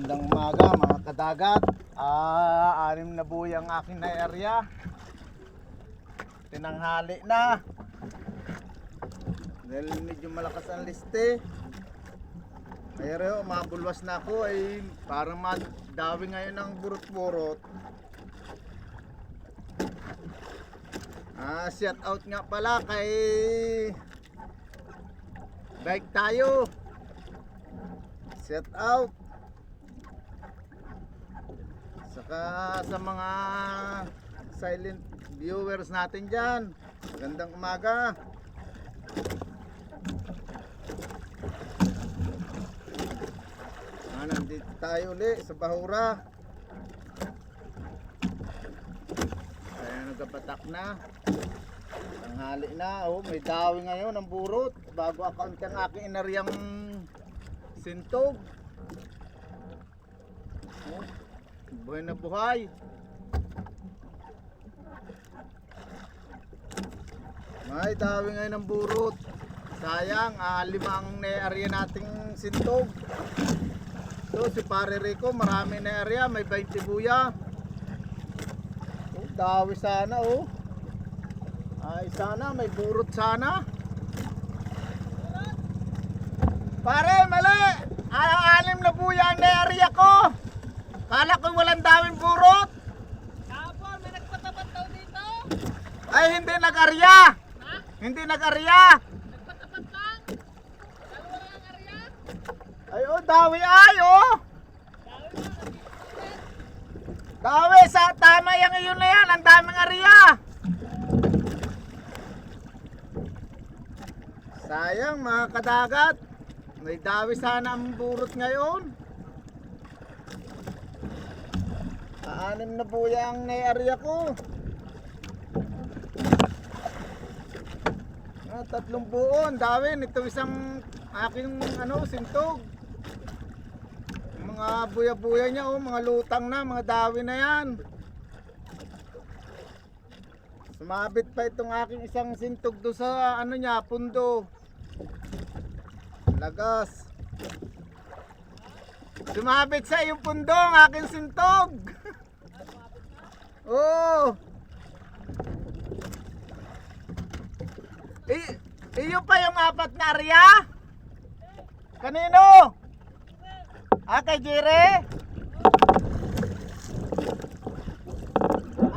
Magandang umaga mga kadagat. Ah, anim na buhay ang aking na area. Tinanghali na. Dahil medyo malakas ang liste. Pero mabulwas na ako ay parang madawi ngayon ng burot-burot. Ah, shout out nga pala kay Bike tayo. Shout out. Saka sa mga silent viewers natin dyan. Magandang umaga. Ah, nandito tayo uli sa Bahura. Kaya nagapatak na. Tanghali na. Oh, may dawi ngayon ng burot. Bago account ang aking inaryang sintog. Buhay na buhay. May dawi ngayon ng burot. Sayang, ah, lima ang na-area nating sintog. So si Pare Rico, marami na area, may 20 buya. Oh, dawi sana oh. Ay sana, may burot sana. Pare, mali! Ay, anim na buya ang na-area ko. Kala ko walang dawing burot. Kapon, may nagpatapat daw dito. Ay, hindi nag-arya. Ha? Hindi nag-arya. Nagpatapat lang. Dalawa lang ang area. Ay, oh, dawi ay, oh. Dawi, sa tama yung iyon na yan. Ang daming arya. Sayang mga kadagat. May dawi sana ang burot ngayon. Aanim na buya ang nai-area ko. Ah, tatlong buon, dawin. Ito isang aking ano, sintog. Mga buya-buya niya, oh, mga lutang na, mga dawi na yan. Sumabit pa itong aking isang sintog do sa ano niya, pundo. Lagas. Sumabit sa iyong pundo ang aking sintog. oh. I iyo pa yung apat na area? Kanino? Ah, kay Jire?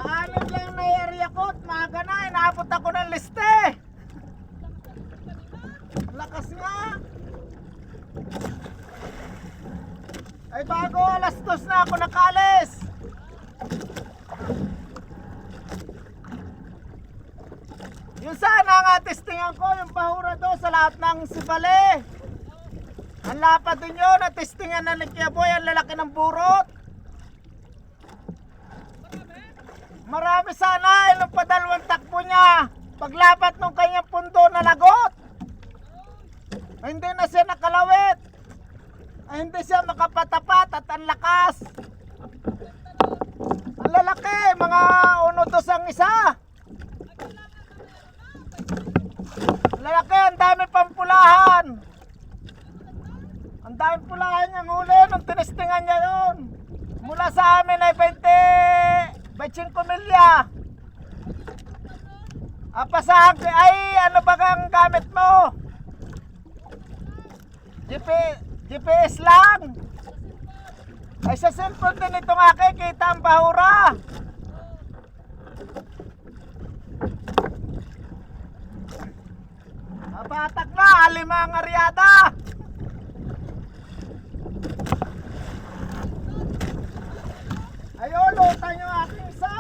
Anim lang yung na-area ko at maga na, inaabot ako ng liste. Lakas nga. Ay bago alas dos na ako nakalis. Yung sana nga testingan ko, yung bahura do sa lahat ng sibale. Ang lapad din yun, natestingan na ni Kiaboy ang lalaki ng burot. Marami sana, ilang pa dalawang takbo niya. Paglapat ng kanyang pundo na lagot. Hindi na siya nakalawit. Ay, hindi siya makapatapat at ang lakas. Ang lalaki, mga uno dos ang isa. Ang lalaki, ang dami pampulahan. Ang dami pulahan niyang huli nung tinestingan niya yun. Mula sa amin ay 20, 25 milya. Apa sa ay ano ba ang gamit mo? GP, GPS lang. Ay sa cellphone din itong akin, kita ang bahura. Apatak na, alima ang aryada. Lutan yung aking isa.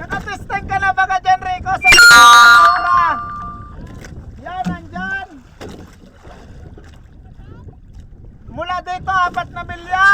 Nakatesting ka na ba ka dyan, Rico? Sa Aura. Yan, nandyan. Mula dito, apat na milya.